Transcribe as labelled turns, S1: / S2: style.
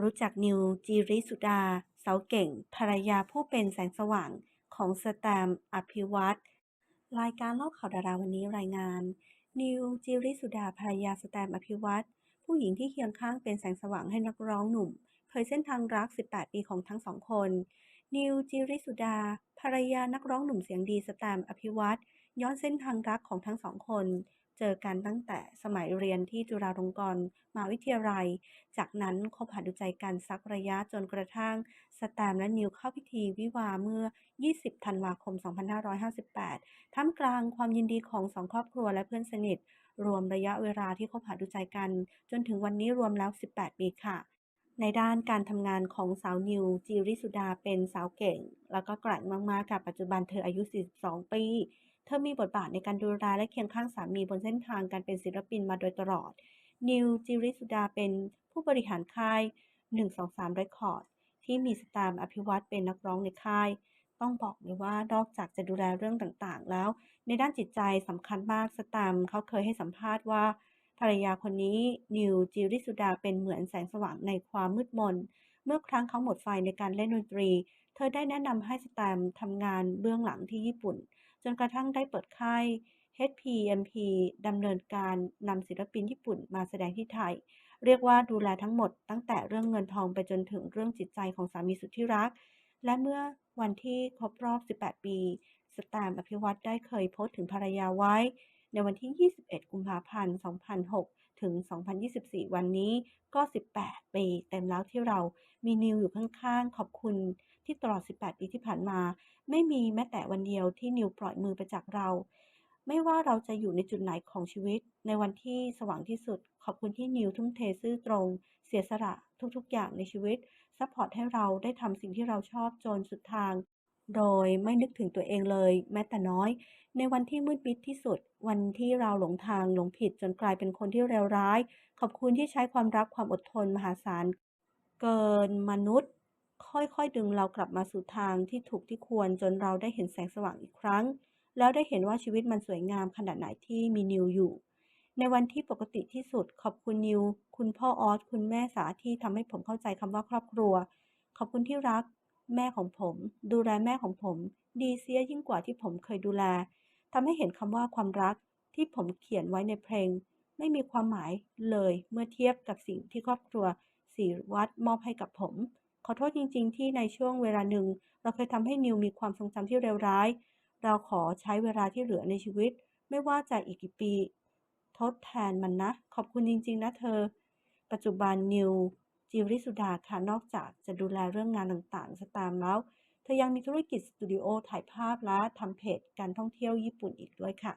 S1: รู้จักนิวจิริสุดา เสาเก่ง ภรรยาผู้เป็นแสงสว่างของสแตมอภิวัตรรายการเล่าข่าวดาราวันนี้รายงาน นิวจิริสุดาภรรยาสแตมอภิวัตรผู้หญิงที่เคียงข้างเป็นแสงสว่างให้นักร้องหนุ่มเผยเส้นทางรัก 18 ปีของทั้งสองคน นิวจิริสุดาภรรยานักร้องหนุ่มเสียงดีสแตมอภิวัตร ย้อนเส้นทางรักของทั้งสองคน เจอกันตั้งแต่สมัยเรียนที่จุฬาลงกรณ์มหาวิทยาลัย จากนั้นคบหาดูใจกันสักระยะจนกระทั่ง สแตมและนิวเข้าพิธีวิวาห์เมื่อ 20 ธันวาคม 2558 ท่ามกลางความยินดีของสองครอบครัวและเพื่อนสนิท รวมระยะเวลาที่คบหาดูใจกัน จนถึงวันนี้รวมแล้ว 18 ปีค่ะในด้านการทำงานของสาวนิวจิริสุดาเป็นสาวเก่ง แล้วก็แกร่งมาก ๆ ค่ะ ปัจจุบันเธออายุ 42 ปี เธอมีบทบาทในการดูแลและเคียงข้างสามีบนเส้นทางการเป็นศิลปินมาโดยตลอด นิวจิริสุดาเป็นผู้บริหารค่าย 123 Records ที่มีสแตมป์อภิวัตเป็นนักร้องในค่าย ต้องบอกเลยว่านอกจากจะดูแลเรื่องต่างๆ แล้ว ในด้านจิตใจสำคัญมากสแตมป์เขาเคยให้สัมภาษณ์ว่า ภรรยาคนนี้นิวจิริสุดาเป็นเหมือนแสงสว่างในความมืดมน เมื่อครั้งเขาหมดไฟในการเล่นดนตรี เธอได้แนะนำให้สแตมป์ทำงานเบื้องหลังที่ญี่ปุ่น จนกระทั่งได้เปิดค่าย HPMP ดำเนินการนำศิลปินญี่ปุ่นมาแสดงที่ไทย เรียกว่าดูแลทั้งหมดตั้งแต่เรื่องเงินทองไปจนถึงเรื่องจิตใจของสามีสุดที่รัก และเมื่อวันที่ครบรอบ 18 ปี สแตมอภิวัตรได้เคยโพสต์ถึงภรรยาไว้ ในวันที่ 21 กุมภาพันธ์ 2006 ถึง 2024 วันนี้ก็ 18 ปีเต็มแล้วที่เรามีนิวอยู่ข้างๆ ขอบคุณที่ตลอด 18 ปีที่ผ่านมา ไม่มีแม้แต่วันเดียวที่นิวปล่อยมือไปจากเรา ไม่ว่าเราจะอยู่ในจุดไหนของชีวิต ในวันที่สว่างที่สุด ขอบคุณที่นิวทุ่มเทซื่อตรง เสียสละทุกๆ อย่างในชีวิตซัพพอร์ตให้เราได้ทำสิ่งที่เราชอบจนสุดทาง โดยไม่นึกถึงตัวเองเลยแม้แต่น้อย ในวันที่มืดมิดที่สุด วันที่เราหลงทางหลงผิดจนกลายเป็นคนที่เลวร้าย ขอบคุณที่ใช้ความรักความอดทนมหาศาลเกินมนุษย์ ค่อยๆดึงเรากลับมาสู่ทางที่ถูกที่ควรจนเราได้เห็นแสงสว่างอีกครั้ง แล้วได้เห็นว่าชีวิตมันสวยงามขนาดไหนที่มีนิวอยู่ ในวันที่ปกติที่สุด ขอบคุณนิว คุณพ่อออสคุณแม่สาที่ทำให้ผมเข้าใจคำว่าครอบครัว ขอบคุณที่รัก แม่ของผม ดูแลแม่ของผม ดีเสียยิ่งกว่าที่ผมเคยดูแลทำให้เห็นคำว่าความรักที่ผมเขียนไว้ในเพลง ไม่มีความหมายเลยเมื่อเทียบกับสิ่งที่ครอบครัวศรีวัฒน์มอบให้กับผม ขอโทษจริง ๆ ที่ในช่วงเวลาหนึ่ง เราเคยทำให้นิวมีความทรงจำที่เลวร้าย เราขอใช้เวลาที่เหลือในชีวิต ไม่ว่าจะอีกกี่ปี ทดแทนมันนะ ขอบคุณจริง ๆ นะเธอ ปัจจุบันนิว จิริสุดาค่ะนอกจากจะดูแลเรื่องงานต่างๆ สตามแล้ว เธอยังมีธุรกิจสตูดิโอถ่ายภาพและทำเพจการท่องเที่ยวญี่ปุ่นอีกด้วยค่ะ